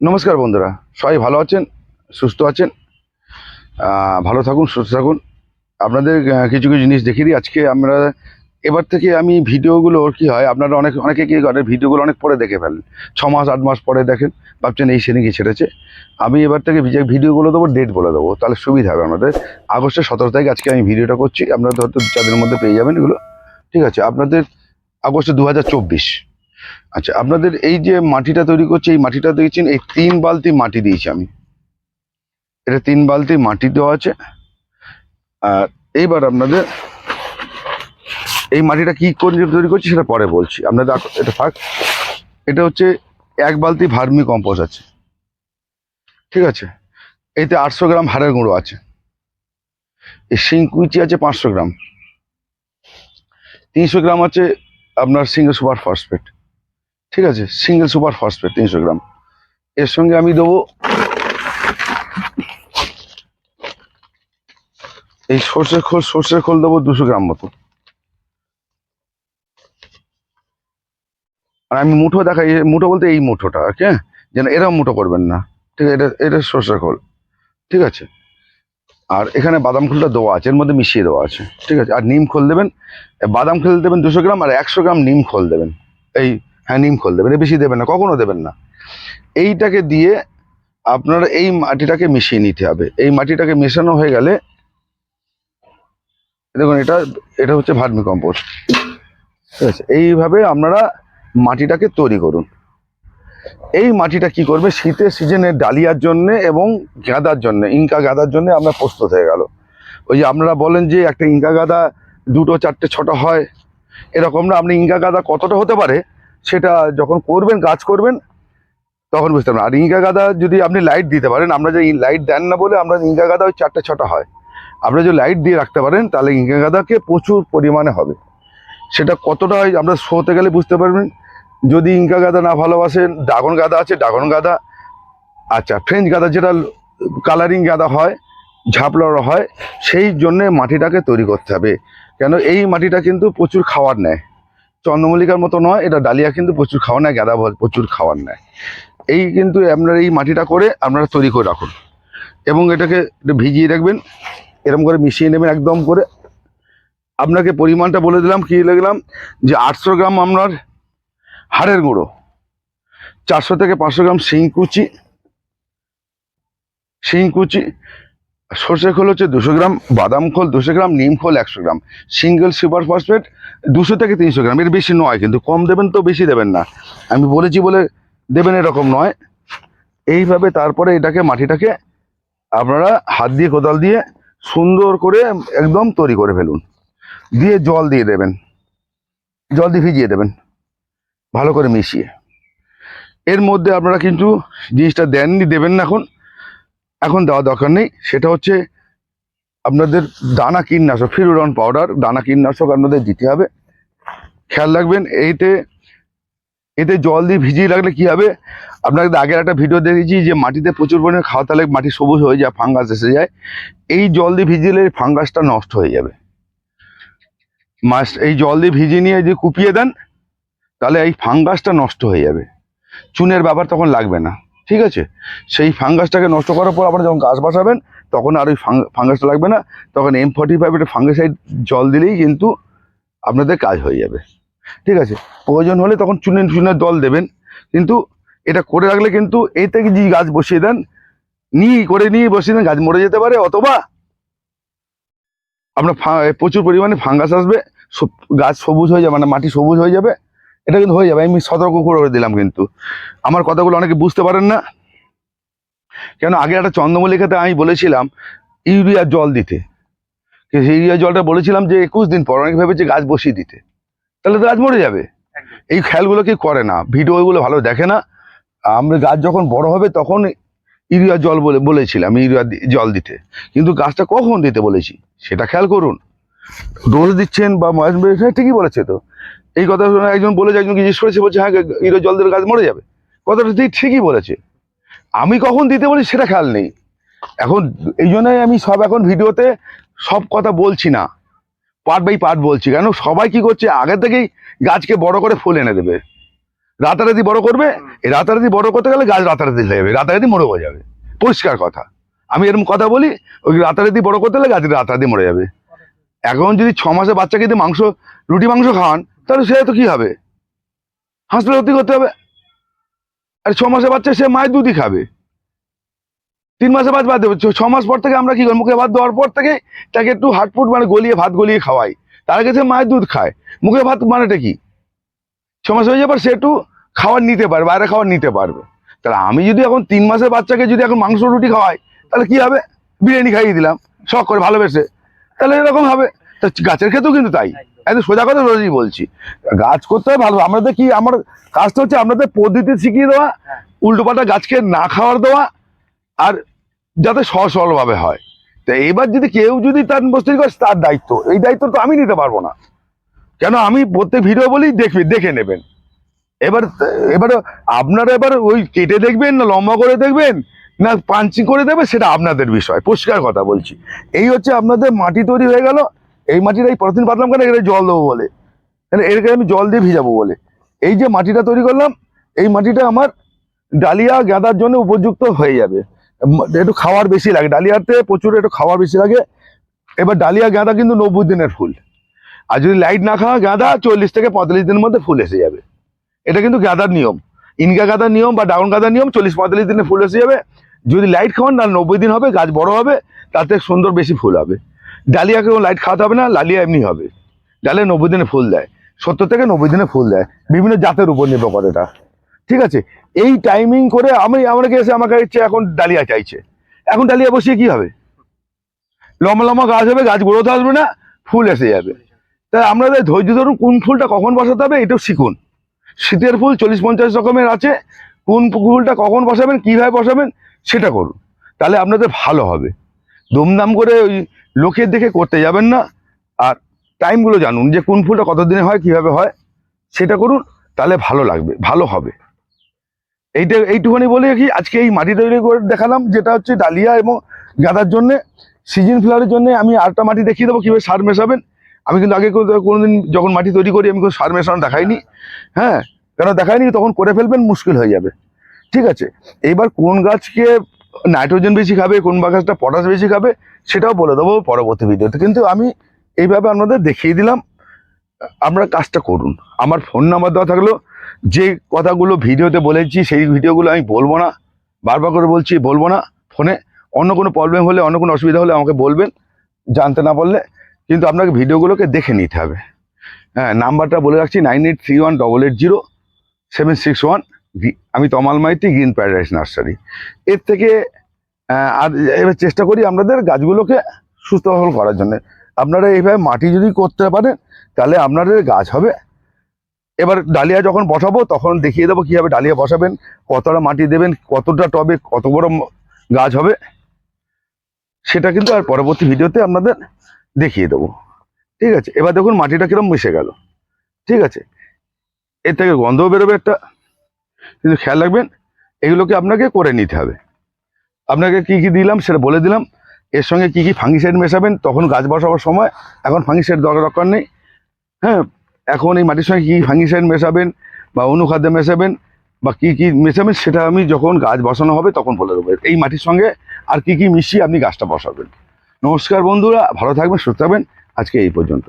নমস্কার বন্ধুরা, সবাই ভালো আছেন? সুস্থ আছেন? ভালো থাকুন, সুস্থ থাকুন। আপনাদের কিছু কিছু জিনিস দেখিয়ে দিই। আজকে আমরা, এবার থেকে আমি ভিডিওগুলো কি হয়, আপনারা অনেক, অনেকে কি করে, ভিডিওগুলো অনেক পরে দেখে ফেলেন। ছ মাস, আট মাস পরে দেখেন, ভাবছেন এই সেদিনকে ছেড়েছে। আমি এবার থেকে ভিডিওগুলো দেবো ডেট বলে দেবো। তাহলে সুবিধা হবে আমাদের। আগস্টের সতেরো তারিখ আজকে আমি ভিডিওটা করছি। আপনারা হয়তো দু মধ্যে পেয়ে যাবেন এগুলো। ঠিক আছে, আপনাদের আগস্টে দু হাজার চব্বিশ। আচ্ছা আপনাদের এই যে মাটিটা তৈরি করছে, এই মাটিটা দেখছেন, এই তিন বালতি মাটি দিয়েছি আমি। এটা তিন বালতি মাটি দেওয়া আছে। আর এইবার আপনাদের এই মাটিটা কি করে তৈরি করছি সেটা পরে বলছি। আপনাদের এটা থাক। এটা হচ্ছে এক বালতি ভার্মি কম্পোস্ট আছে। ঠিক আছে? এতে আটশো গ্রাম হাড়ের গুঁড়ো আছে। এই শিংকুইচি আছে পাঁচশো গ্রাম। তিনশো গ্রাম আছে আপনার সিঙ্গেল সুপার ফসফেট। ঠিক আছে? সিঙ্গেল সুপার ফসফেট তিনশো গ্রাম। এর সঙ্গে আমি দেবো এই সর্ষের খোল সর্ষের খোল দেবো দুশো গ্রাম মতো। আর আমি মুঠো দেখাই মুঠো বলতে এই মুঠোটা, আর কি হ্যাঁ? যেন এরকম মুঠো করবেন না। ঠিক আছে? এটা এটা সর্ষের খোল। ঠিক আছে? আর এখানে বাদাম খোলটা দেওয়া আছে, এর মধ্যে মিশিয়ে দেওয়া আছে। ঠিক আছে? আর নিম খোল দেবেন বাদাম খোল দেবেন দুশো গ্রাম, আর একশো গ্রাম নিম খোল দেবেন। এই হ্যাঁ নিম খোল দেবেন বেশি দেবেন না, কখনো দেবেন না। এইটাকে দিয়ে আপনার এই মাটিটাকে মিশিয়ে নিতে হবে। এই মাটিটাকে মেশানো হয়ে গেলে, দেখুন এটা এটা হচ্ছে ভার্মি কম্পোস্ট। ঠিক আছে? এইভাবে আপনারা মাটিটাকে তৈরি করুন। এই মাটিটা কি করবে? শীতের সিজনে ডালিয়ার জন্য এবং গাঁদার জন্য, ইনকা গাঁদার জন্য আমরা প্রস্তুত হয়ে গেল। ওই যে আপনারা বলেন যে একটা ইনকা গাঁদা দুটো, চারটে, ছোট হয়, এরকম না, আপনি ইনকা গাঁদা কতটা হতে পারে? সেটা যখন করবেন, কাজ করবেন, তখন বুঝতে পারবেন। আর ইনকা গাদা যদি আপনি লাইট দিতে পারেন, আমরা যে লাইট দেন না বলে আমরা ইনকা গাদা ওই চারটে ছটা হয়। আপনি যদি লাইট দিয়ে রাখতে পারেন, তাহলে ইনকা গাঁদাকে প্রচুর পরিমাণে হবে। সেটা কতটা হয় আমরা শোতে গেলে বুঝতে পারবেন। যদি ইঙ্কা গাদা না ভালোবাসেন, ড্রাগন গাদা আছে, ড্রাগন গাদা আচ্ছা ফ্রেঞ্চ গাদা যেটা কালারিং গাঁদা হয় ঝাপলাড়া হয়, সেই জন্যে মাটিটাকে তৈরি করতে হবে। কেন এই মাটিটা কিন্তু প্রচুর খাওয়ার নেয়। চন্দ্রমল্লিকার মতো নয়, এটা ডালিয়া কিন্তু প্রচুর খাওয়ার নেয়, গাঁদা বল- প্রচুর খাওয়ার নেয়। এই কিন্তু আপনারা এই মাটিটা করে আপনারা তৈরি করে রাখুন। এবং এটাকে ভিজিয়ে রাখবেন এরকম করে মিশিয়ে নেবেন একদম করে। আপনাকে পরিমাণটা বলে দিলাম, কি লিখলাম যে আটশো গ্রাম আপনার হাড়ের গুঁড়ো, চারশো থেকে পাঁচশো গ্রাম শিং শিংকুচি শিংকুচি সর্ষে খোল হচ্ছে দুশো গ্রাম, বাদাম খোল দুশো গ্রাম, নিম খোল একশো গ্রাম। সিঙ্গেল সুপার ফসফেট দুশো থেকে তিনশো গ্রাম। এর বেশি নয়, কিন্তু কম দেবেন তো বেশি দেবেন না। আমি বলেছি বলে দেবেন এরকম নয়। এইভাবে তারপরে এটাকে মাটিটাকে আপনারা হাত দিয়ে, কোদাল দিয়ে সুন্দর করে একদম তৈরি করে ফেলুন। দিয়ে জল দিয়ে দেবেন। জল দিয়ে ভিজিয়ে দেবেন। ভালো করে মিশিয়ে। এর মধ্যে আপনারা কিন্তু জিনিসটা দেননি, দেবেন না এখন। এখন দেওয়া দরকার নেই। সেটা হচ্ছে আপনাদের দানা কীটনাশক, ফিরুরন পাউডার, দানা কীটনাশক আপনাদের দিতে হবে। খেয়াল রাখবেন এইতে এতে জল দিয়ে ভিজিয়ে রাখলে কি হবে? আপনাকে আগের একটা ভিডিও দেখেছি যে মাটিতে প্রচুর পরিমাণে খাওয়া, তাহলে মাটি সবুজ হয়ে যায় ফাঙ্গাস এসে যায়। এই জল দিয়ে ভিজিয়ে ফাঙ্গাসটা নষ্ট হয়ে যাবে। মাস এই জল দিয়ে ভিজিয়ে নিয়ে যদি কুপিয়ে দেন, তাহলে এই ফাঙ্গাসটা নষ্ট হয়ে যাবে। চুনের ব্যাপার তখন লাগবে না। ঠিক আছে? সেই ফাঙ্গাসটাকে নষ্ট করার পর আপনারা যখন গাছ বসাবেন, তখন আর ওই ফাঙ্গাসটা লাগবে না। তখন এম ফর্টি ফাইভ একটা ফাঙ্গাসাইড জল দিলেই কিন্তু আপনাদের কাজ হয়ে যাবে। ঠিক আছে? প্রয়োজন হলে তখন চুনের চুনের দল দেবেন। কিন্তু এটা করে রাখলে কিন্তু এই থেকে যদি গাছ বসিয়ে দেন নিয়ে করে নিয়ে বসিয়ে দেন, গাছ মরে যেতে পারে। অথবা আপনার প্রচুর পরিমাণে ফাঙ্গাস আসবে, সব- গাছ সবুজ হয়ে যাবে মানে মাটি সবুজ হয়ে যাবে। এটা কিন্তু হয়ে যাবে আমি সতর্ক করে দিলাম কিন্তু। আমার কথাগুলো অনেকে বুঝতে পারেন না। কেন আগে একটা চন্দ্রমল্লিকাতে আমি বলেছিলাম ইউরিয়া জল দিতে। সেই ইউরিয়া জলটা বলেছিলাম যে একুশ দিন পর অনেকে ভেবেছে গাছ বসিয়ে দিতে। তাহলে তো গাছ মরে যাবে। এই খেয়ালগুলো কি করে না? ভিডিওগুলো ভালো দেখে না। আমরা গাছ যখন বড় হবে তখন ইউরিয়া জল বলে বলেছিলাম ইউরিয়া জল দিতে। কিন্তু গাছটা কখন দিতে বলেছি? সেটা খেয়াল করুন। ডোজ দিচ্ছেন বা ঠিকই বলেছে তো। এই কথা শুনে একজন বলেছে একজন জিজ্ঞেস করেছে, বলছে হ্যাঁ ইউরিয়া জল দিলে গাছ মরে যাবে। কথাটা ঠিক, ঠিকই বলেছে। আমি কখন দিতে বলি সেটা খেয়াল নেই। এখন এই জন্যই আমি সব এখন ভিডিওতে সব কথা বলছি না। পার্ট বাই পার্ট বলছি। কেন? সবাই কি করছে? আগে থেকেই গাছকে বড় করে ফুল এনে দেবে। রাতারাতি বড় করবে। এই রাতারাতি বড় করতে গেলে গাছ রাতারাতি যাবে, রাতারাতি মরে হয়ে যাবে। পরিষ্কার কথা। আমি এরকম কথা বলি, ওই রাতারাতি বড় করতে গেলে গাছ রাতারাতি মরে যাবে। এখন যদি ছ মাসে বাচ্চাকে যদি মাংস, রুটি মাংস খাওয়ান তাহলে সে তো কি হবে? হাসপাতালে ভর্তি করতে হবে? আর ছ মাসে বাচ্চা সে মায়ের দুধই খাবে। তিন মাসে বাদ বাদ দেবে। ছ- মাস পর থেকে আমরা কি করি মুখে ভাত দেওয়ার পর থেকে তাকে একটু হাটফুট মানে গলিয়ে ভাত গলিয়ে খাওয়াই। তার আগে সে মায়ের দুধ খায়। মুখে ভাত মানেটা কি? ছ মাস হয়ে যাবার সে একটু খাবার নিতে পারবে বাইরে খাবার নিতে পারবে। তাহলে আমি যদি এখন তিন মাসের বাচ্চাকে যদি এখন মাংস রুটি খাওয়াই, তাহলে কি হবে? বিরিয়ানি খাইয়ে দিলাম। শখ করে ভালোবেসে। তাহলে এরকম হবে। তা গাছের ক্ষেত্রেও কিন্তু তাই। একদম সোজা কথা রোজই বলছি। গাছ করতে হবে ভালো আমাদের কি আমার কাজটা হচ্ছে আপনাদের পদ্ধতি শিখিয়ে দেওয়া উল্টোপাল্টা গাছকে না খাওয়ার দেওয়া আর যাতে সহজ সরলভাবে হয়। তো এবার যদি কেউ যদি তার বস্তু করে তার দায়িত্ব। এই দায়িত্ব তো আমি নিতে পারব না। কেন আমি প্রত্যেক ভিডিও বলি দেখবি দেখে নেবেন। এবার এবার আপনারা এবার ওই কেটে দেখবেন না লম্বা করে দেখবেন না পাঞ্চিং করে দেবে সেটা আপনাদের বিষয়। পরিষ্কার কথা বলছি। এই হচ্ছে আপনাদের মাটি তৈরি হয়ে গেল। এই মাটিটা এই পলিথিন পাতলাম কেন? এটা জল দেবো বলে। কেন? এটাকে আমি জল দিয়ে ভিজাবো বলে। এই যে মাটিটা তৈরি করলাম, এই মাটিটা আমার ডালিয়া গাঁদার জন্য উপযুক্ত হয়ে যাবে। একটু খাওয়ার বেশি লাগে। ডালিয়াতে প্রচুর একটু খাওয়ার বেশি লাগে। এবার ডালিয়া গাঁদা কিন্তু নব্বই দিনের ফুল। আর যদি লাইট না খাওয়া গাঁদা, চল্লিশ থেকে পঁয়তাল্লিশ দিনের মধ্যে ফুল এসে যাবে। এটা কিন্তু গাঁদার নিয়ম। ইনকা গাঁদার নিয়ম বা ডাউন গাঁদার নিয়ম, চল্লিশ পঁয়তাল্লিশ দিনে ফুল এসে যাবে। যদি লাইট খাওয়ান না নব্বই দিন হবে, গাছ বড় হবে, তাতে সুন্দর বেশি ফুল হবে। ডালিয়াকেও লাইট খাওয়াতে হবে না, লালিয়া এমনি হবে। ডালিয়া নব্বই দিনে ফুল দেয়, সত্তর থেকে নব্বই দিনে ফুল দেয়, বিভিন্ন জাতের উপর নির্ভর করে এটা। ঠিক আছে? এই টাইমিং করে আমি আমাকে এসে আমাকে ইচ্ছে এখন ডালিয়া চাইছে। এখন ডালিয়া বসিয়ে কি হবে? লম্বা লম্বা গাছ হবে, গাছ গ্রোথ আসবে না, ফুল এসে যাবে। তাই আপনাদের ধৈর্য ধরুন, কোন ফুলটা কখন বসাতে হবে, এটাও শিখুন। শীতের ফুল চল্লিশ পঞ্চাশ রকমের আছে, কোন ফুলটা কখন বসাবেন, কীভাবে বসাবেন, সেটা করুন। তাহলে আপনাদের ভালো হবে। দুমদাম করে ওই লোকের দেখে করতে যাবেন না। আর টাইমগুলো জানুন যে কোন ফুলটা কতদিনে হয়, কীভাবে হয়, সেটা করুন, তাহলে ভালো লাগবে, ভালো হবে। এইটা এইটুখানি বলে কি আজকে এই মাটি তৈরি করে দেখালাম, যেটা হচ্ছে ডালিয়া এবং গাঁদার জন্য সিজন ফ্লাওয়ারের জন্য আমি আরেকটা মাটি দেখিয়ে দেবো, কীভাবে সার মেশাবেন। আমি কিন্তু আগে কোনো- কোনোদিন যখন মাটি তৈরি করি, আমি কোনো সার মেশানো দেখাইনি। হ্যাঁ কেন দেখাইনি, তখন করে ফেলবেন, মুশকিল হয়ে যাবে। ঠিক আছে, এইবার কোন গাছকে নাইট্রোজেন বেশি খাবে, কোন গাছটা পটাশ বেশি খাবে, সেটাও বলে দেবো পরবর্তী ভিডিওতে। কিন্তু আমি এইভাবে আপনাদের দেখিয়ে দিলাম, আপনারা কাজটা করুন। আমার ফোন নাম্বার দেওয়া থাকল, যে কথাগুলো ভিডিওতে বলেছি, সেই ভিডিওগুলো আমি বলব না, বারবার করে বলছি, বলব না ফোনে। অন্য কোনো প্রবলেম হলে, অন্য কোনো অসুবিধা হলে আমাকে বলবেন, জানতে না বললে কিন্তু আপনাকে ভিডিওগুলোকে দেখে নিতে হবে। হ্যাঁ নাম্বারটা বলে রাখছি nine eight three one double eight zero seven six one আমি Tamal Maiti green paradise nursery. এর থেকে আর এবার চেষ্টা করি আপনাদের গাছগুলোকে সুস্থ করার জন্য। আপনারা এইভাবে মাটি যদি করতে পারেন, তাহলে আপনাদের গাছ হবে। এবার ডালিয়া যখন বসাবো, তখন দেখিয়ে দেবো কীভাবে ডালিয়া বসাবেন, কতটা মাটি দেবেন, কতটা টবে কত বড় গাছ হবে। সেটা কিন্তু আর পরবর্তী ভিডিওতে আপনাদের দেখিয়ে দেবো। ঠিক আছে? এবার দেখুন মাটিটা কিরম মিশে গেল। ঠিক আছে? এর থেকে গন্ধও বেরোবে একটা। কিন্তু খেয়াল রাখবেন, এগুলোকে আপনাকে করে নিতে হবে। আপনাকে কি কি দিলাম সেটা বলে দিলাম। এর সঙ্গে কি কি ফাঙ্গিসাইড মেশাবেন, তখন গাছ বসাবার সময় এখন ফাঙ্গিসাইড দরকার দরকার নেই। হ্যাঁ এখন এই মাটির সঙ্গে কী কী ফাঙ্গিসাইড মেশাবেন বা অনুখাদ্য মেশাবেন বা কি কি মেশাবেন সেটা আমি যখন গাছ বসানো হবে তখন বলে দেবো। এই মাটির সঙ্গে আর কি কি মিশিয়ে আপনি গাছটা বসাবেন। নমস্কার বন্ধুরা, ভালো থাকবেন, সুস্থ থাকবেন। আজকে এই পর্যন্ত